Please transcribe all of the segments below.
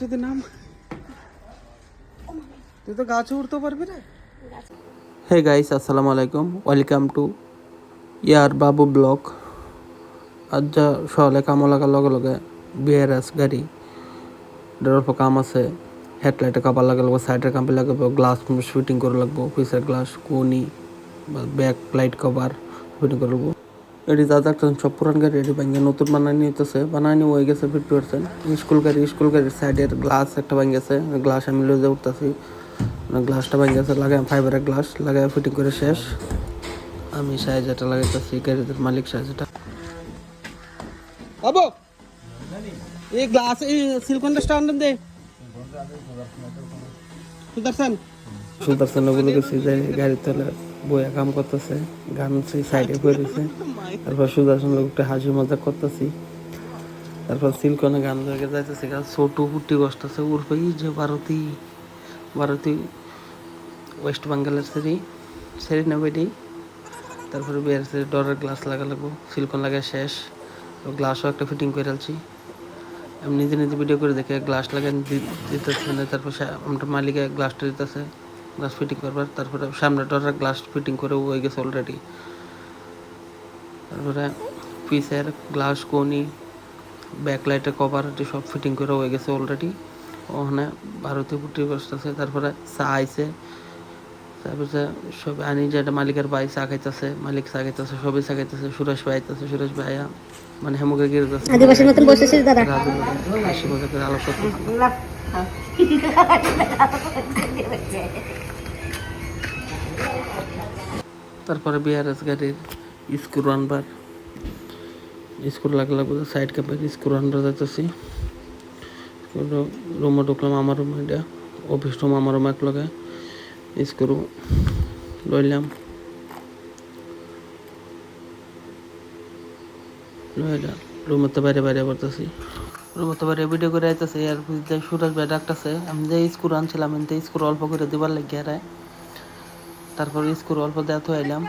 যদি নাম। তুই তো উঠতে পারবি রে। হে গাইস আসসালামু আলাইকুম। Welcome to year Babu block আজ যা সকালে কাম লাগার লগে লগে বিআরএস গাড়ি। অল্প কাম আছে। হেডলাইটে কাপড় লাগা লাগবো সাইডের কাপড় লাগাবো গ্লাস ফিটিং করে লাগবো পিসের গ্লাস কোনি ব্যাক লাইট কভার ফিটিং করে লাগবো। এটি দাদা একটা সব পুরান গাড়ি এটি ভাঙ্গে নতুন বানানি নিতেছে। বানানি হয়ে গেছে ফিফটি পার্সেন্ট স্কুল গাড়ি, স্কুল গাড়ির সাইডের গ্লাস একটা ভাঙ্গে গেছে গ্লাস আমি লয়ে উঠতেছি। গ্লাসটা ভাঙ্গে গেছে লাগাই ফাইবারের গ্লাস লাগাই ফিটিং করে শেষ। আমি সাইজ এটা লাগাইতেছি গাড়িদের মালিক সাইজটা। বাবু! এই গ্লাস এই সিলিকনটা দে। সুদর্শন। সুদর্শন ওগুলো গেছি যে গাড়ির তলে বইয়া কাম করতেছে, গান সেই সাইডে করে তারপর সুদর্শন লোকটা হাসি মজা করতেছি। তারপর সিলকনে গান লেগে যাইতেছে ছোট পুটি বসতেছে, উর্ফে যে ভারতী ভারতী, ওয়েস্ট বেঙ্গলের সেরি সেরি না বেডি তারপরে বিয়ার সেরি ডরের গ্লাস লাগা লাগবো, সিলিকন লাগা শেষ। গ্লাসও একটা ফিটিং করে আলছি আমি নিজে নিজে ভিডিও করে দেখে গ্লাস লাগাই দিতেছে তারপর আমরা মালিকে গ্লাসটা দিতেছে। গ্লাস ফিটিং করবার তারপরে সামনে ডরের গ্লাস ফিটিং করে হয়ে গেছে অলরেডি তারপরে পিসের গ্লাস কোনি ব্যাকলাইটের কভার এটি সব ফিটিং করে হয়ে গেছে অলরেডি ওখানে ভারতীয় পুটি বসতেছে তারপরে চা আইছে তারপরে সব আনি যেটা মালিকের ভাই চা খাইতেছে মালিক চা খাইতেছে সবই চা খাইতেছে সুরেশ ভাই আইতেছে সুরেশ ভাইয়া মানে হেমুকে গিয়ে যাচ্ছে আদিবাসীর মতন বসেছিস দাদা। রাজু হাসি তারপরে বিআরএস গাড়ির স্ক্রু আনবার স্ক্রু লাগলে সাইড ক্যাপের স্ক্রু আনবার যাইতেছি। রুমে ঢুকলাম, আমার রুমে এটা অফিস রুম আমার রুম এক লগে স্ক্রু লইলাম। লইলা রুমের তো বাইরে বাইরে করতেছি। তো ভিডিও করে আইতেছে আর যে সুরাজ ভাই ডাকতেছে আমি যে স্ক্রু আনছিলাম আমি তো স্ক্রু অল্প করে দিবার লাগিয়ে আর তারপর স্ক্রু অল্প দেওয়া তো আইলাম।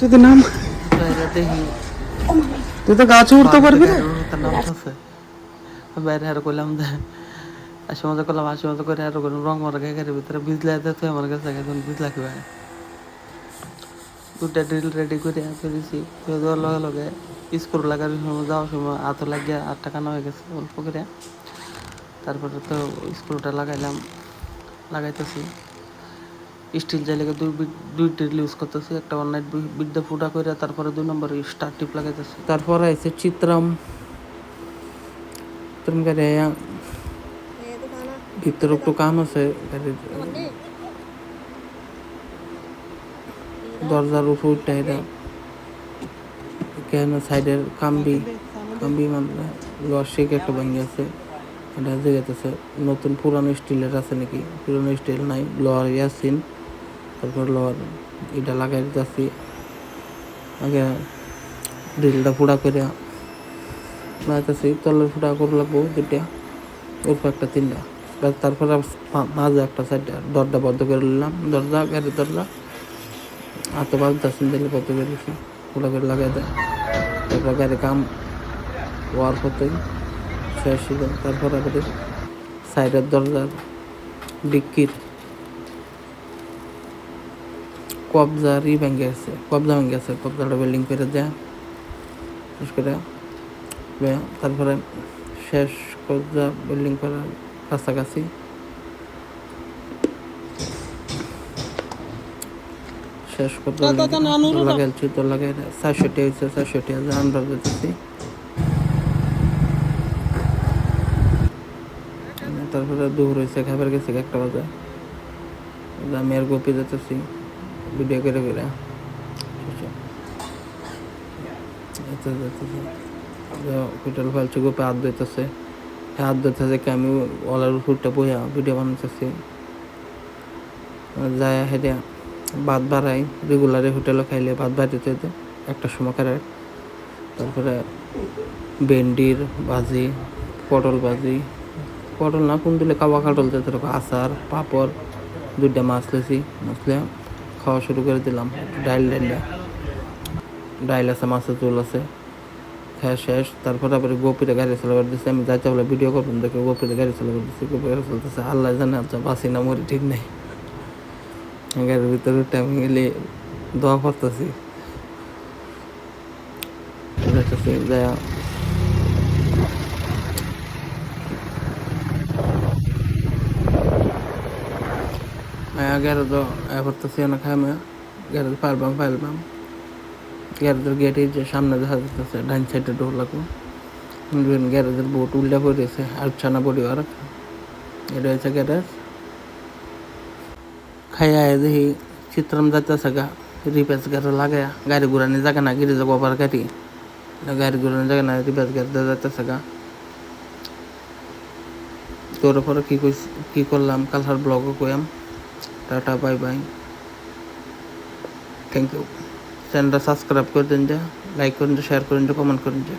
যদি নাম দেখি তুই তো গাছে উঠতে পারবি না? তার নাম আছে। বাইরে আর কইলাম যে আসে মজা করলাম আসে মজা করে আর করলাম রং মারা গাড়ির ভিতরে বিজলা দিতে আমার কাছে এখন বিজলা ভাই দুটা ড্রিল রেডি করে ফেলেছি লগে লগে স্ক্রু লাগার সময়, যাওয়ার সময় হাত লাগিয়ে আট টাকা হয়ে গেছে অল্প করে তারপরে তো স্ক্রুটা লাগাইলাম, লাগাইতেছি। স্টিল জাই লেগে দুই দুই ড্রিল ইউজ করতেছি, একটা ওয়ান নাইট বিদ্যা ফুটা করে তারপরে দুই নম্বর স্টার টিপ লাগাইতেছি। তারপরে আছে চিত্রাম। চিত্রাম গাড়ি ভিতরে একটু কাম আছে দরজার উপর উঠে এটা কেন সাইডের কাম্বি কাম্বি মানে লসিক একটা ভাঙ্গি আছে। এটা নতুন পুরানো স্টিলের আছে নাকি? পুরানো স্টিল নাই, লোহার ইয়াসিন, তারপর লোহার এটা লাগাই দিতেছি। আগে ড্রিলটা ফুড়া করে লাগাইতেছি তলের ফুটা করে লাগবো দুটা উপর একটা তিনটা। তার- তারপরে মাঝে একটা সাইড দরজা বন্ধ করে নিলাম। দরজা, গাড়ির দরজা আর তো বাদ দিলে কত বেরিয়েছি পুরো করে লাগাই দেয়। তারপর গাড়ি কাম ওয়ার করতেই শেষ ছিল তারপর আবার সাইডের দরজার ডিক্কির কবজারই ভেঙে গেছে কবজা ভেঙে গেছে কবজাটা বিল্ডিং করে দেয় শেষ করে তারপরে শেষ কবজা বিল্ডিং করার কাছাকাছি শেষ করতে লাগাইছি তো লাগাই চারশোটি হয়েছে চারশোটি হাজার আমরা তারপরে দুপুর হয়েছে খাবার গেছে একটা বাজে। আমি আর গোপি যেতেছি ভিডিও করে করে। ফালছে গোপে হাত ধুইতেছে। হাত ধুইতেছে কি আমি ওলার উপরটা বইয়া ভিডিও বানাইতেছি। যায় হেঁটে ভাত বাড়াই রেগুলারে হোটেলে খাইলে ভাত বাড়িতে একটা সময় খারে তারপরে ভেন্ডির ভাজি, পটল ভাজি। পটল না কোন দিলে কাবা কাটল যেতে আচার, পাপড়, দুইটা মাছ লেছি, মাছ লিয়ে খাওয়া শুরু করে দিলাম। ডাইল ডাইল। ডাইল আছে, মাছের চুল আছে। খাওয়া শেষ। তারপর আবার গোপীরে গাড়ি চালাবার দিচ্ছে আমি যাইতে বলে ভিডিও করবেন দেখে গোপীরে গাড়ি চালাবার দিচ্ছি গোপী গাড়ি চলতেছে। আল্লাহ জানে আচ্ছা বাসি না, মরি ঠিক নেই। গাড়ির ভিতরে টাইম গেলে দোয়া করতেছি। যায়া। গ্যারেজ আমি গ্যারেজ গ্যারেজের যে সামনে দেখা ডাইন সাইডে গ্যারেজের বোট উল্টা পড়েছে আর ছানা পরিবার এটা হচ্ছে গ্যারেজ খাইয়া দেখি চিত্রম যাইতেছে গা রিপেস গাড়ি লাগায়া গাড়ি ঘুরানি জায়গা না গিরে যাব আবার গাড়ি গাড়ি ঘুরানি জায়গা না রিপেস গাড়ি যাইতেছে গা তোর পরে কি কইস কি করলাম কালহার ব্লগও কইয়াম টাটা বাই বাই থ্যাংক ইউ চ্যানেলটা সাবস্ক্রাইব করে দিন যা লাইক করেন যা শেয়ার করেন যা কমেন্ট করেন যা